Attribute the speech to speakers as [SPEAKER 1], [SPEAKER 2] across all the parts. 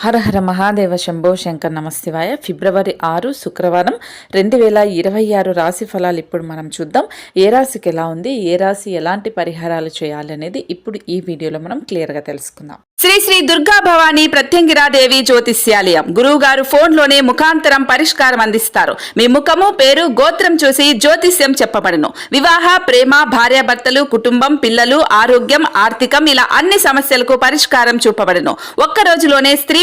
[SPEAKER 1] హర హర మహాదేవ శంభో శంకర్ నమస్తివాయ. ఫిబ్రవరి ఆరు శుక్రవారం రెండు వేల ఇరవై ఆరు రాశి ఫలాలు ఇప్పుడు మనం చూద్దాం. ఏ రాశికి ఎలా ఉంది? ఏ రాశి ఎలాంటి పరిహారాలు చేయాలి అనేది ఇప్పుడు ఈ వీడియోలో మనం క్లియర్గా తెలుసుకుందాం.
[SPEAKER 2] శ్రీ శ్రీ దుర్గా భవానీ ప్రత్యంగిరాదేవి జ్యోతిష్యాలయం. గురువుగారు ఫోన్లోనే ముఖాంతరం పరిష్కారం అందిస్తారు. మీ ముఖము పేరు గోత్రం చూసి జ్యోతిష్యం చెప్పబడును. వివాహ ప్రేమ భార్యాభర్తలు కుటుంబం పిల్లలు ఆరోగ్యం ఆర్థికం ఇలా అన్ని సమస్యలకు పరిష్కారం చూపబడును. ఒక్క రోజులోనే స్త్రీ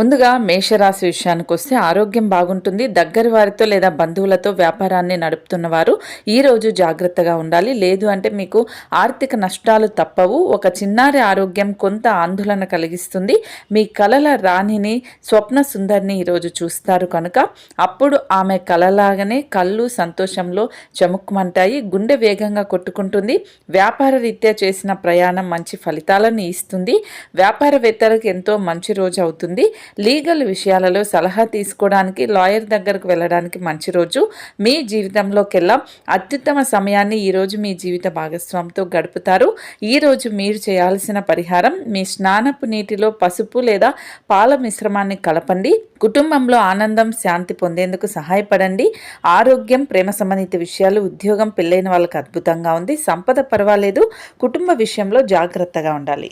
[SPEAKER 1] ముందుగా మేషరాశి విషయానికి వస్తే ఆరోగ్యం బాగుంటుంది. దగ్గరి వారితో లేదా బంధువులతో వ్యాపారాన్ని నడుపుతున్న వారు ఈరోజు జాగ్రత్తగా ఉండాలి. లేదు అంటే మీకు ఆర్థిక నష్టాలు తప్పవు. ఒక చిన్నారి ఆరోగ్యం కొంత ఆందోళన కలిగిస్తుంది. మీ కలల రాణిని స్వప్న సుందరిని ఈరోజు చూస్తారు కనుక అప్పుడు ఆమె కలలాగానే కళ్ళు సంతోషంలో చముక్కుమంటాయి. గుండె వేగంగా కొట్టుకుంటుంది. వ్యాపార రీత్యా చేసిన ప్రయాణం మంచి ఫలితాలను ఇస్తుంది. వ్యాపారవేత్తలకు ఎంతో మంచి రోజు అవుతుంది. లీగల్ విషయాలలో సలహా తీసుకోవడానికి లాయర్ దగ్గరకు వెళ్ళడానికి మంచి రోజు. మీ జీవితంలోకెల్లా అత్యుత్తమ సమయాన్ని ఈరోజు మీ జీవిత భాగస్వామితో గడుపుతారు. ఈరోజు మీరు చేయాల్సిన పరిహారం మీ స్నానపు నీటిలో పసుపు లేదా పాల మిశ్రమాన్ని కలపండి. కుటుంబంలో ఆనందం శాంతి పొందేందుకు సహాయపడండి. ఆరోగ్యం ప్రేమ సంబంధిత విషయాలు ఉద్యోగం పెళ్ళైన వాళ్ళకి అద్భుతంగా ఉంది. సంపద పర్వాలేదు. కుటుంబ విషయంలో జాగ్రత్తగా ఉండాలి.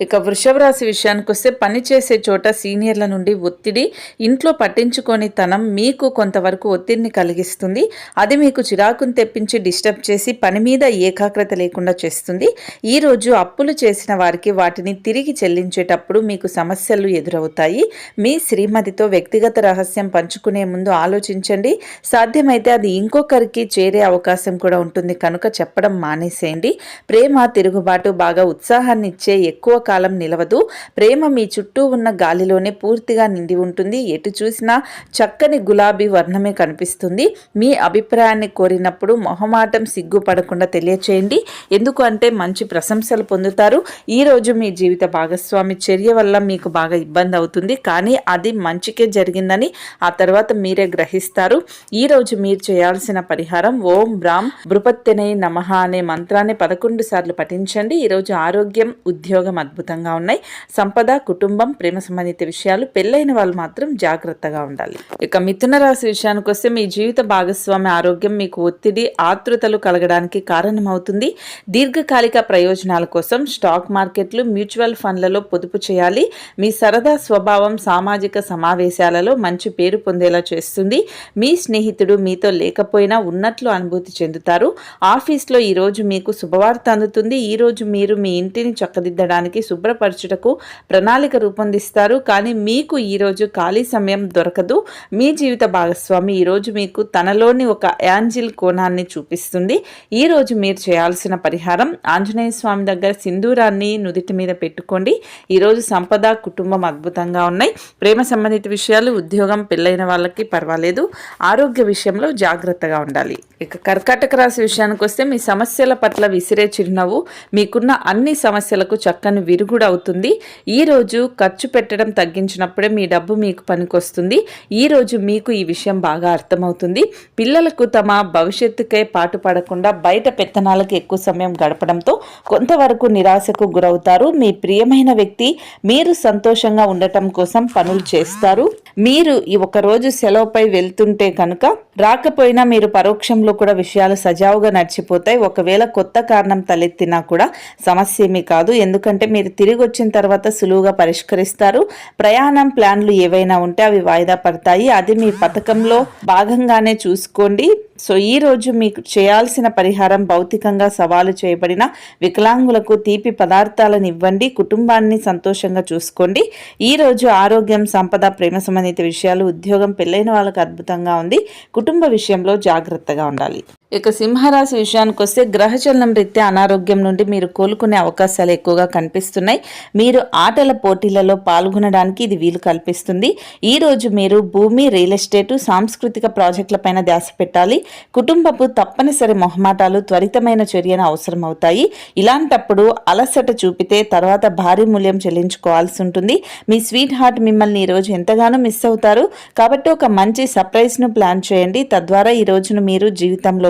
[SPEAKER 1] ఇక వృషభ రాశి విషయానికి వస్తే పని చేసే చోట సీనియర్ల నుండి ఒత్తిడి ఇంట్లో పట్టించుకొని తనం మీకు కొంతవరకు ఒత్తిడిని కలిగిస్తుంది. అది మీకు చిరాకును తెప్పించి డిస్టర్బ్ చేసి పని మీద ఏకాగ్రత లేకుండా చేస్తుంది. ఈరోజు అప్పులు చేసిన వారికి వాటిని తిరిగి చెల్లించేటప్పుడు మీకు సమస్యలు ఎదురవుతాయి. మీ శ్రీమతితో వ్యక్తిగత రహస్యం పంచుకునే ముందు ఆలోచించండి. సాధ్యమైతే అది ఇంకొకరికి చేరే అవకాశం కూడా ఉంటుంది. కనుక చెప్పడం మానేసేయండి. ప్రేమ తిరుగుబాటు బాగా ఉత్సాహాన్ని ఇచ్చే ఎక్కువ కాలం నిలవదు. ప్రేమ మీ చుట్టూ ఉన్న గాలిలోనే పూర్తిగా నిండి ఉంటుంది. ఎటు చూసినా చక్కని గులాబీ వర్ణమే కనిపిస్తుంది. మీ అభిప్రాయాన్ని కోరినప్పుడు మొహమాటం సిగ్గుపడకుండా తెలియచేయండి. ఎందుకు అంటే మంచి ప్రశంసలు పొందుతారు. ఈరోజు మీ జీవిత భాగస్వామి చర్య వల్ల మీకు బాగా ఇబ్బంది అవుతుంది. కానీ అది మంచికే జరిగిందని ఆ తర్వాత మీరే గ్రహిస్తారు. ఈరోజు మీరు చేయాల్సిన పరిహారం ఓం బ్రామ్ బృపత్తెనై నమః అనే మంత్రాన్ని పదకొండు సార్లు పఠించండి. ఈరోజు ఆరోగ్యం ఉద్యోగం అద్భుతంగా ఉన్నాయి. సంపద కుటుంబం ప్రేమ సంబంధిత విషయాలు పెళ్ళైన వాళ్ళు మాత్రం జాగ్రత్తగా ఉండాలి. ఇక మిథున రాశి విషయానికి వస్తే మీ జీవిత భాగస్వామి ఆరోగ్యం మీకు ఒత్తిడి ఆతృతలు కలగడానికి కారణమవుతుంది. దీర్ఘకాలిక ప్రయోజనాల కోసం స్టాక్ మార్కెట్లు మ్యూచువల్ ఫండ్లలో పొదుపు చేయాలి. మీ సరదా స్వభావం సామాజిక సమావేశాలలో మంచి పేరు పొందేలా చేస్తుంది. మీ స్నేహితుడు మీతో లేకపోయినా ఉన్నట్లు అనుభూతి చెందుతారు. ఆఫీస్లో ఈరోజు మీకు శుభవార్త అందుతుంది. ఈరోజు మీరు మీ ఇంటిని చక్కదిద్దడానికి శుభ్రపరచుటకు ప్రణాళిక రూపొందిస్తారు. కానీ మీకు ఈరోజు ఖాళీ సమయం దొరకదు. మీ జీవిత భాగస్వామి ఈరోజు మీకు తనలోని ఒక యాంజిల్ కోణాన్ని చూపిస్తుంది. ఈరోజు మీరు చేయాల్సిన పరిహారం ఆంజనేయ స్వామి దగ్గర సింధూరాన్ని నుదిటి మీద పెట్టుకోండి. ఈరోజు సంపద కుటుంబం అద్భుతంగా ఉన్నాయి. ప్రేమ సంబంధిత విషయాలు ఉద్యోగం పెళ్ళైన వాళ్ళకి పర్వాలేదు. ఆరోగ్య విషయంలో జాగ్రత్తగా ఉండాలి. ఇక కర్కాటక రాశి విషయానికి వస్తే మీ సమస్యల పట్ల విసిరే చిరునవ్వు మీకున్న అన్ని సమస్యలకు చక్కని విరుగుడు అవుతుంది ఈ రోజు ఖర్చు పెట్టడం తగ్గించినప్పుడే మీ డబ్బు మీకు పనికొస్తుంది. ఈ రోజు మీకు ఈ విషయం బాగా అర్థమవుతుంది. పిల్లలకు తమ భవిష్యత్తుకే పాటు పడకుండా బయట పెత్తనాలకు ఎక్కువ సమయం గడపడంతో కొంతవరకు నిరాశకు గురవుతారు. మీ ప్రియమైన వ్యక్తి మీరు సంతోషంగా ఉండటం కోసం పనులు చేస్తారు. మీరు ఈ ఒకరోజు సెలవుపై వెళ్తుంటే కనుక రాకపోయినా మీరు పరోక్షంలో కూడా విషయాలు సజావుగా నడిచిపోతాయి. ఒకవేళ కొత్త కారణం తలెత్తినా కూడా సమస్య ఏమీ కాదు. ఎందుకంటే మీరు తిరిగి వచ్చిన తర్వాత సులువుగా పరిష్కరిస్తారు. ప్రయాణం ప్లాన్లు ఏవైనా ఉంటే అవి వాయిదా పడతాయి. అది మీ పథకంలో భాగంగానే చూసుకోండి. సో ఈ రోజు మీకు చేయాల్సిన పరిహారం భౌతికంగా సవాలు చేయబడిన వికలాంగులకు తీపి పదార్థాలను ఇవ్వండి కుటుంబాన్ని సంతోషంగా చూసుకోండి. ఈ రోజు ఆరోగ్యం సంపద ప్రేమ సంబంధిత విషయాలు ఉద్యోగం పెళ్ళైన వాళ్ళకు అద్భుతంగా ఉంది. కుటుంబ విషయంలో జాగ్రత్తగా ఉండాలి. ఇక సింహరాశి విషయానికి వస్తే గ్రహచలనం రీత్యా అనారోగ్యం నుండి మీరు కోలుకునే అవకాశాలు ఎక్కువగా కనిపిస్తున్నాయి. మీరు ఆటల పోటీలలో పాల్గొనడానికి ఇది వీలు కల్పిస్తుంది. ఈ రోజు మీరు భూమి రియల్ ఎస్టేట్ సాంస్కృతిక ప్రాజెక్టులపైన ధ్యాస పెట్టాలి. కుటుంబపు తప్పనిసరి మొహమాటాలు త్వరితమైన చర్యను అవసరం అవుతాయి ఇలాంటప్పుడు అలసట చూపితే తర్వాత భారీ మూల్యం చెల్లించుకోవాల్సి ఉంటుంది. మీ స్వీట్ హార్ట్ మిమ్మల్ని ఈ రోజు ఎంతగానో మిస్ అవుతారు. కాబట్టి ఒక మంచి సర్ప్రైజ్ను ప్లాన్ చేయండి. తద్వారా ఈ రోజును మీరు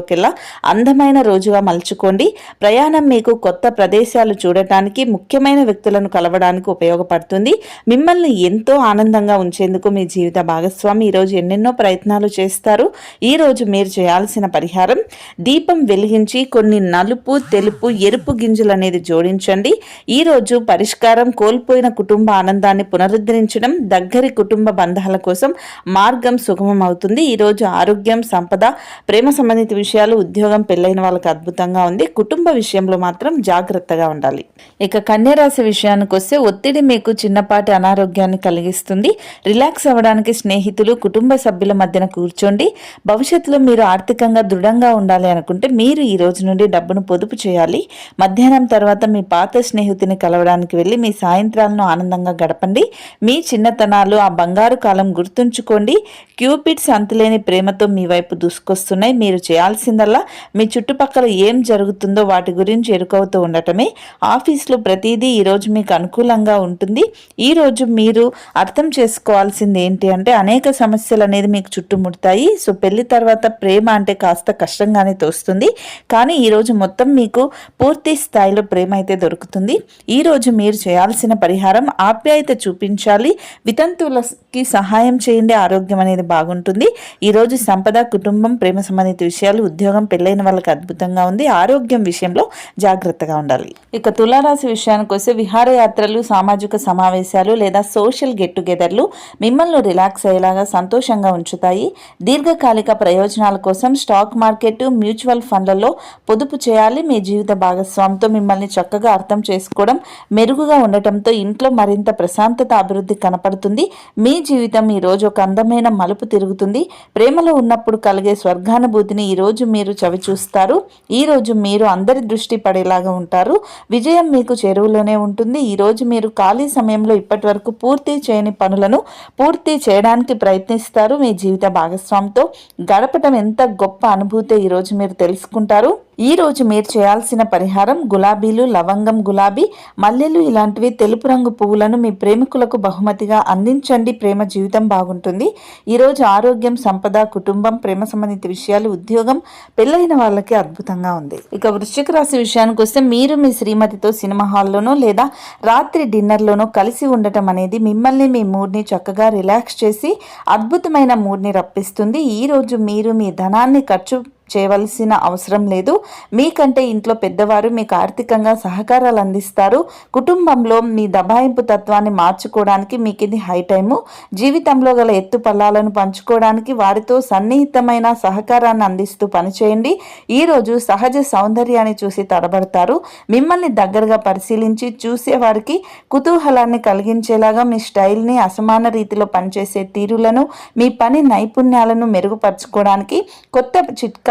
[SPEAKER 1] జీవితంలోకెల్లా అందమైన రోజుగా మలుచుకోండి. ప్రయాణం మీకు కొత్త ప్రదేశాలు చూడటానికి ముఖ్యమైన వ్యక్తులను కలవడానికి ఉపయోగపడుతుంది. మిమ్మల్ని ఎంతో ఆనందంగా ఉంచేందుకు మీ జీవిత భాగస్వామి ఈరోజు ఎన్నెన్నో ప్రయత్నాలు చేస్తారు. ఈరోజు మీరు చేయాల్సిన పరిహారం దీపం వెలిగించి కొన్ని నలుపు తెలుపు ఎరుపు గింజలు అనేది జోడించండి. ఈ రోజు పరిష్కారం కోల్పోయిన కుటుంబ ఆనందాన్ని పునరుద్ధరించడం దగ్గరి కుటుంబ బంధాల కోసం మార్గం సుగమం అవుతుంది ఈరోజు ఆరోగ్యం సంపద ప్రేమ సంబంధిత విషయాలు ఉద్యోగం పెళ్ళైన వాళ్ళకి అద్భుతంగా ఉంది. కుటుంబ విషయంలో మాత్రం జాగ్రత్తగా ఉండాలి. ఇక కన్యరాశి విషయానికి వస్తే ఒత్తిడి మీకు చిన్నపాటి అనారోగ్యాన్ని కలిగిస్తుంది. రిలాక్స్ అవ్వడానికి స్నేహితులు కుటుంబ సభ్యుల మధ్యన కూర్చోండి. భవిష్యత్తులో మీరు ఆర్థికంగా దృఢంగా ఉండాలి అనుకుంటే మీరు ఈ రోజు నుండి డబ్బును పొదుపు చేయాలి. మధ్యాహ్నం తర్వాత మీ పాత స్నేహితుని కలవడానికి వెళ్ళి మీ సాయంత్రాలను ఆనందంగా గడపండి. మీ చిన్నతనాలు ఆ బంగారు కాలం గుర్తుంచుకోండి. క్యూపిడ్స్ అంతులేని ప్రేమతో మీ వైపు దూసుకొస్తున్నాయి. మీరు చేసిందల్లా మీ చుట్టుపక్కల ఏం జరుగుతుందో వాటి గురించి ఎరుకవుతూ ఉండటమే. ఆఫీస్లో ప్రతిదీ ఈరోజు మీకు అనుకూలంగా ఉంటుంది. ఈరోజు మీరు అర్థం చేసుకోవాల్సింది ఏంటి అంటే అనేక సమస్యలు అనేది మీకు చుట్టుముడతాయి. సో పెళ్ళి తర్వాత ప్రేమ అంటే కాస్త కష్టంగానే తోస్తుంది. కానీ ఈరోజు మొత్తం మీకు పూర్తి స్థాయిలో ప్రేమ అయితే దొరుకుతుంది. ఈరోజు మీరు చేయాల్సిన పరిహారం ఆప్యాయత చూపించాలి. వితంతువులకి సహాయం చేయండి. ఆరోగ్యం అనేది బాగుంటుంది. ఈరోజు సంపద కుటుంబం ప్రేమ సంబంధిత విషయాలు ఉద్యోగం పెళ్ళైన వాళ్ళకి అద్భుతంగా ఉంది. ఆరోగ్యం విషయంలో జాగ్రత్తగా ఉండాలి. ఇక తులారాశి విషయానికి వస్తే విహారయాత్రలు సామాజిక సమావేశాలు లేదా సోషల్ గెట్ టుగెదర్లు మిమ్మల్ని రిలాక్స్ అయ్యేలాగా సంతోషంగా ఉంచుతాయి. దీర్ఘకాలిక ప్రయోజనాల కోసం స్టాక్ మార్కెట్ మ్యూచువల్ ఫండ్లలో పొదుపు చేయాలి. మీ జీవిత భాగస్వామితో మిమ్మల్ని చక్కగా అర్థం చేసుకోవడం మెరుగుగా ఉండటంతో ఇంట్లో మరింత ప్రశాంతత అభివృద్ధి కనపడుతుంది. మీ జీవితం ఈ రోజు ఒక అందమైన మలుపు తిరుగుతుంది. ప్రేమలో ఉన్నప్పుడు కలిగే స్వర్గానుభూతిని ఈ రోజు మీరు చవి చూస్తారు. ఈరోజు మీరు అందరి దృష్టి పడేలాగా ఉంటారు. విజయం మీకు చెరువులోనే ఉంటుంది. ఈరోజు మీరు ఖాళీ సమయంలో ఇప్పటి వరకు పూర్తి చేయని పనులను పూర్తి చేయడానికి ప్రయత్నిస్తారు. మీ జీవిత భాగస్వామితో గడపటం ఎంత గొప్ప అనుభూతి ఈరోజు మీరు తెలుసుకుంటారు. ఈరోజు మీరు చేయాల్సిన పరిహారం గులాబీలు లవంగం గులాబీ మల్లెలు ఇలాంటివి తెలుపు రంగు పువ్వులను మీ ప్రేమికులకు బహుమతిగా అందించండి. ప్రేమ జీవితం బాగుంటుంది. ఈరోజు ఆరోగ్యం సంపద కుటుంబం ప్రేమ సంబంధిత విషయాలు ఉద్యోగం పెళ్ళైన వాళ్ళకి అద్భుతంగా ఉంది. ఇక వృశ్చిక రాశి విషయానికి వస్తే మీరు మీ శ్రీమతితో సినిమా హాల్లోనో లేదా రాత్రి డిన్నర్లోనో కలిసి ఉండటం అనేది మిమ్మల్ని మీ మూడ్ని చక్కగా రిలాక్స్ చేసి అద్భుతమైన మూడ్ని రప్పిస్తుంది. ఈరోజు మీరు మీ ధనాన్ని ఖర్చు చేయవలసిన అవసరం లేదు. మీకంటే ఇంట్లో పెద్దవారు మీకు ఆర్థికంగా సహకారాలు అందిస్తారు. కుటుంబంలో మీ దబాయింపు తత్వాన్ని మార్చుకోవడానికి మీకు ఇది హై టైము. జీవితంలో గల ఎత్తు పల్లాలను పంచుకోవడానికి వారితో సన్నిహితమైన సహకారాన్ని అందిస్తూ పనిచేయండి. ఈరోజు సహజ సౌందర్యాన్ని చూసి తడబడతారు. మిమ్మల్ని దగ్గరగా పరిశీలించి చూసేవారికి కుతూహలాన్ని కలిగించేలాగా మీ స్టైల్ని అసమాన రీతిలో పనిచేసే తీరులను మీ పని నైపుణ్యాలను మెరుగుపరచుకోవడానికి కొత్త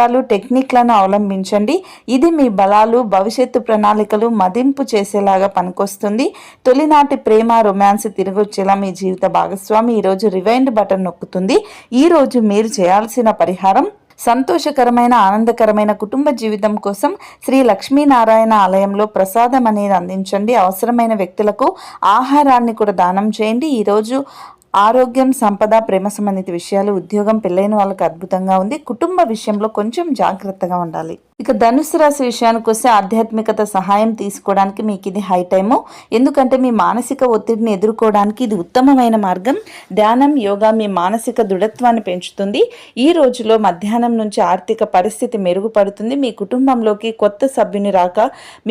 [SPEAKER 1] చిట్కాలు టెక్నిక్లను అవలంబించండి. ఇది మీ బలాలు భవిష్యత్తు ప్రణాళికలు మదింపు చేసేలాగా పనికొస్తుంది. తొలినాటి ప్రేమ రొమాన్స్ తిరిగొచ్చేలా మీ జీవిత భాగస్వామి ఈరోజు రివైండ్ బటన్ నొక్కుతుంది. ఈరోజు మీరు చేయాల్సిన పరిహారం సంతోషకరమైన ఆనందకరమైన కుటుంబ జీవితం కోసం శ్రీ లక్ష్మీనారాయణ ఆలయంలో ప్రసాదం అనేది అందించండి. అవసరమైన వ్యక్తులకు ఆహారాన్ని కూడా దానం చేయండి. ఈరోజు ఆరోగ్యం సంపద ప్రేమ సంబంధిత విషయాలు ఉద్యోగం పెళ్ళైన వాళ్ళకి అద్భుతంగా ఉంది. కుటుంబ విషయంలో కొంచెం జాగ్రత్తగా ఉండాలి. ఇక ధనుసు రాశి విషయానికి వస్తే ఆధ్యాత్మికత సహాయం తీసుకోవడానికి మీకు ఇది హై టైము ఎందుకంటే మీ మానసిక ఒత్తిడిని ఎదుర్కోవడానికి ఇది ఉత్తమమైన మార్గం. ధ్యానం యోగా మీ మానసిక దృఢత్వాన్ని పెంచుతుంది. ఈ రోజులో మధ్యాహ్నం నుంచి ఆర్థిక పరిస్థితి మెరుగుపడుతుంది. మీ కుటుంబంలోకి కొత్త సభ్యుని రాక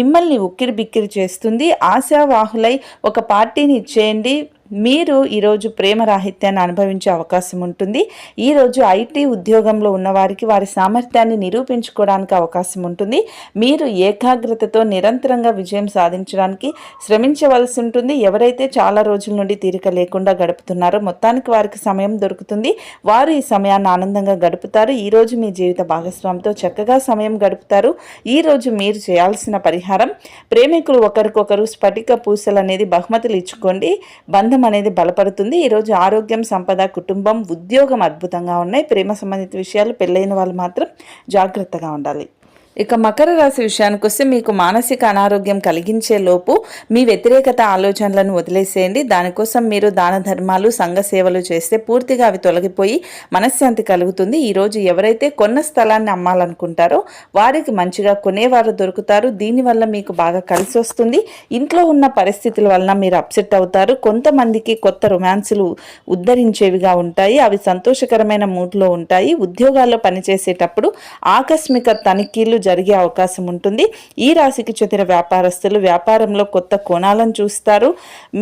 [SPEAKER 1] మిమ్మల్ని ఉక్కిరి బిక్కిరి చేస్తుంది. ఆశావాహులై ఒక పార్టీని ఇచ్చేయండి. మీరు ఈరోజు ప్రేమ రాహిత్యాన్ని అనుభవించే అవకాశం ఉంటుంది. ఈరోజు ఐటీ ఉద్యోగంలో ఉన్నవారికి వారి సామర్థ్యాన్ని నిరూపించుకోవడానికి అవకాశం ఉంటుంది. మీరు ఏకాగ్రతతో నిరంతరంగా విజయం సాధించడానికి శ్రమించవలసి ఉంటుంది. ఎవరైతే చాలా రోజుల నుండి తీరిక లేకుండా గడుపుతున్నారో మొత్తానికి వారికి సమయం దొరుకుతుంది. వారు ఈ సమయాన్ని ఆనందంగా గడుపుతారు. ఈ రోజు మీ జీవిత భాగస్వామితో చక్కగా సమయం గడుపుతారు. ఈ రోజు మీరు చేయాల్సిన పరిహారం ప్రేమికులు ఒకరికొకరు స్ఫటిక పూసలు అనేది బహుమతులు ఇచ్చుకోండి. బంధ అనేది బలపడుతుంది. ఈరోజు ఆరోగ్యం సంపద కుటుంబం ఉద్యోగం అద్భుతంగా ఉన్నాయి. ప్రేమ సంబంధిత విషయాలు పెళ్ళైన వాళ్ళు మాత్రం జాగ్రత్తగా ఉండాలి. ఇక మకర రాశి విషయానికి వస్తే మీకు మానసిక అనారోగ్యం కలిగించే లోపు మీ వ్యతిరేకత ఆలోచనలను వదిలేసేయండి. దానికోసం మీరు దాన ధర్మాలు సంఘ సేవలు చేస్తే పూర్తిగా అవి తొలగిపోయి మనశ్శాంతి కలుగుతుంది. ఈరోజు ఎవరైతే కొన్న స్థలాన్ని అమ్మాలనుకుంటారో వారికి మంచిగా కొనేవారు దొరుకుతారు. దీనివల్ల మీకు బాగా కలిసి వస్తుంది. ఇంట్లో ఉన్న పరిస్థితుల వలన మీరు అప్సెట్ అవుతారు. కొంతమందికి కొత్త రొమాన్సులు ఉద్ధరించేవిగా ఉంటాయి. అవి సంతోషకరమైన మూడ్లో ఉంటాయి. ఉద్యోగాల్లో పనిచేసేటప్పుడు ఆకస్మిక తనిఖీలు జరిగే అవకాశం ఉంటుంది. ఈ రాశికి చెందిన వ్యాపారస్తులు వ్యాపారంలో కొత్త కోణాలను చూస్తారు.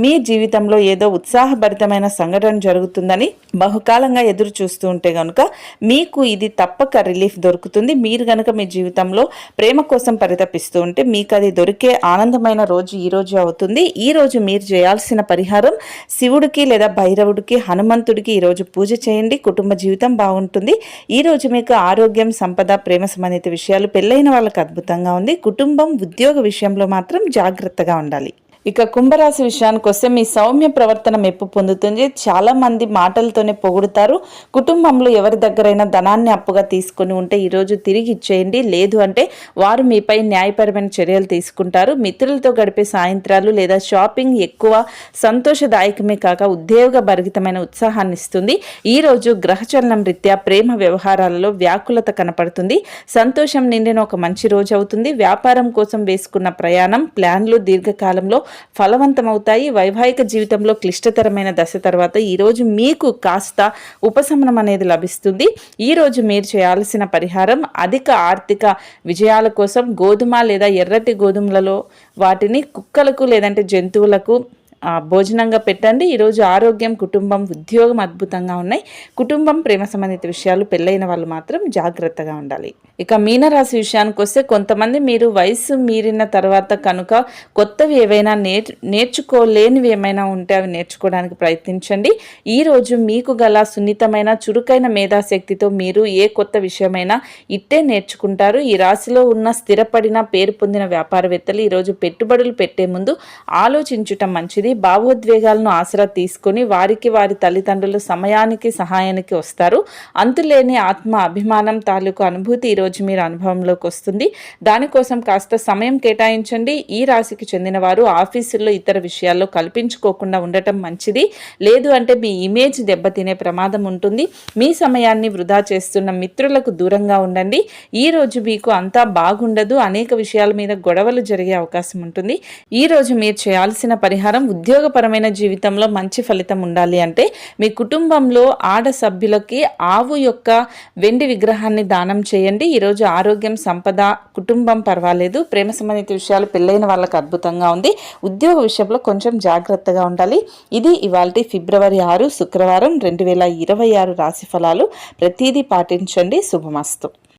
[SPEAKER 1] మీ జీవితంలో ఏదో ఉత్సాహభరితమైన సంఘటన జరుగుతుందని బహుకాలంగా ఎదురు చూస్తూ ఉంటే గనుక మీకు ఇది తప్పక రిలీఫ్ దొరుకుతుంది. మీరు కనుక మీ జీవితంలో ప్రేమ కోసం పరితపిస్తూ ఉంటే మీకు అది దొరికే ఆనందమైన రోజు ఈ రోజు అవుతుంది. ఈ రోజు మీరు చేయాల్సిన పరిహారం శివుడికి లేదా భైరవుడికి హనుమంతుడికి ఈరోజు పూజ చేయండి. కుటుంబ జీవితం బాగుంటుంది. ఈ రోజు మీకు ఆరోగ్యం సంపద ప్రేమ సంబంధిత విషయాలు పెళ్ళైన వాళ్ళకి అద్భుతంగా ఉంది. కుటుంబం ఉద్యోగ విషయంలో మాత్రం జాగ్రత్తగా ఉండాలి. ఇక కుంభరాశి విషయానికి వస్తే మీ సౌమ్య ప్రవర్తన మెప్పు పొందుతుంది. చాలా మంది మాటలతోనే పొగుడుతారు. కుటుంబంలో ఎవరి దగ్గరైనా ధనాన్ని అప్పుగా తీసుకొని ఉంటే ఈరోజు తిరిగి ఇచ్చేయండి. లేదు అంటే వారు మీపై న్యాయపరమైన చర్యలు తీసుకుంటారు. మిత్రులతో గడిపే సాయంత్రాలు లేదా షాపింగ్ ఎక్కువ సంతోషదాయకమే కాక ఉద్యోగ భరితమైన ఉత్సాహాన్ని ఇస్తుంది. ఈ రోజు గ్రహచలనం రీత్యా ప్రేమ వ్యవహారాలలో వ్యాకులత కనపడుతుంది. సంతోషం నిండిన ఒక మంచి రోజు అవుతుంది. వ్యాపారం కోసం వేసుకున్న ప్రయాణం ప్లాన్లు దీర్ఘకాలంలో ఫలవంతమవుతాయి. వైవాహిక జీవితంలో క్లిష్టతరమైన దశ తర్వాత ఈరోజు మీకు కాస్త ఉపశమనం అనేది లభిస్తుంది. ఈరోజు మీరు చేయాల్సిన పరిహారం అధిక ఆర్థిక విజయాల కోసం గోధుమ లేదా ఎర్రటి గోధుమలలో వాటిని కుక్కలకు లేదంటే జంతువులకు భోజనంగా పెట్టండి. ఈరోజు ఆరోగ్యం కుటుంబం ఉద్యోగం అద్భుతంగా ఉన్నాయి. కుటుంబం ప్రేమ సంబంధిత విషయాలు పెళ్ళైన వాళ్ళు మాత్రం జాగ్రత్తగా ఉండాలి. ఇక మీనరాశి విషయానికి వస్తే కొంతమంది మీరు వయసు మీరిన తర్వాత కనుక కొత్తవి ఏవైనా నేర్ నేర్చుకోలేనివి ఏమైనా ఉంటే అవి నేర్చుకోవడానికి ప్రయత్నించండి. ఈరోజు మీకు గల సున్నితమైన చురుకైన మేధాశక్తితో మీరు ఏ కొత్త విషయమైనా ఇట్టే నేర్చుకుంటారు. ఈ రాశిలో ఉన్న స్థిరపడిన పేరు పొందిన వ్యాపారవేత్తలు ఈరోజు పెట్టుబడులు పెట్టే ముందు ఆలోచించటం మంచిది. భావోద్వేగాలను ఆసరా తీసుకుని వారికి వారి తల్లిదండ్రులు సమయానికి సహాయానికి వస్తారు. అంతులేని ఆత్మ అభిమానం తాలూకు అనుభూతి ఈరోజు మీరు అనుభవంలోకి వస్తుంది. దానికోసం కాస్త సమయం కేటాయించండి. ఈ రాశికి చెందిన వారు ఆఫీసుల్లో ఇతర విషయాల్లో కల్పించుకోకుండా ఉండటం మంచిది. లేదు అంటే మీ ఇమేజ్ దెబ్బతినే ప్రమాదం ఉంటుంది. మీ సమయాన్ని వృధా చేస్తున్న మిత్రులకు దూరంగా ఉండండి. ఈ రోజు మీకు అంతా బాగుండదు. అనేక విషయాల మీద గొడవలు జరిగే అవకాశం ఉంటుంది. ఈ రోజు మీరు చేయాల్సిన పరిహారం ఉద్యోగపరమైన జీవితంలో మంచి ఫలితం ఉండాలి అంటే మీ కుటుంబంలో ఆడ సభ్యులకి ఆవు యొక్క వెండి విగ్రహాన్ని దానం చేయండి. ఈరోజు ఆరోగ్యం సంపద కుటుంబం పర్వాలేదు. ప్రేమ సంబంధిత విషయాలు పెళ్ళైన వాళ్ళకి అద్భుతంగా ఉంది. ఉద్యోగ విషయంలో కొంచెం జాగ్రత్తగా ఉండాలి. ఇది ఇవాళ ఫిబ్రవరి ఆరు శుక్రవారం రెండు వేల ఇరవై ఆరు రాశి ఫలాలు. ప్రతిదీ పాటించండి. శుభమస్తు.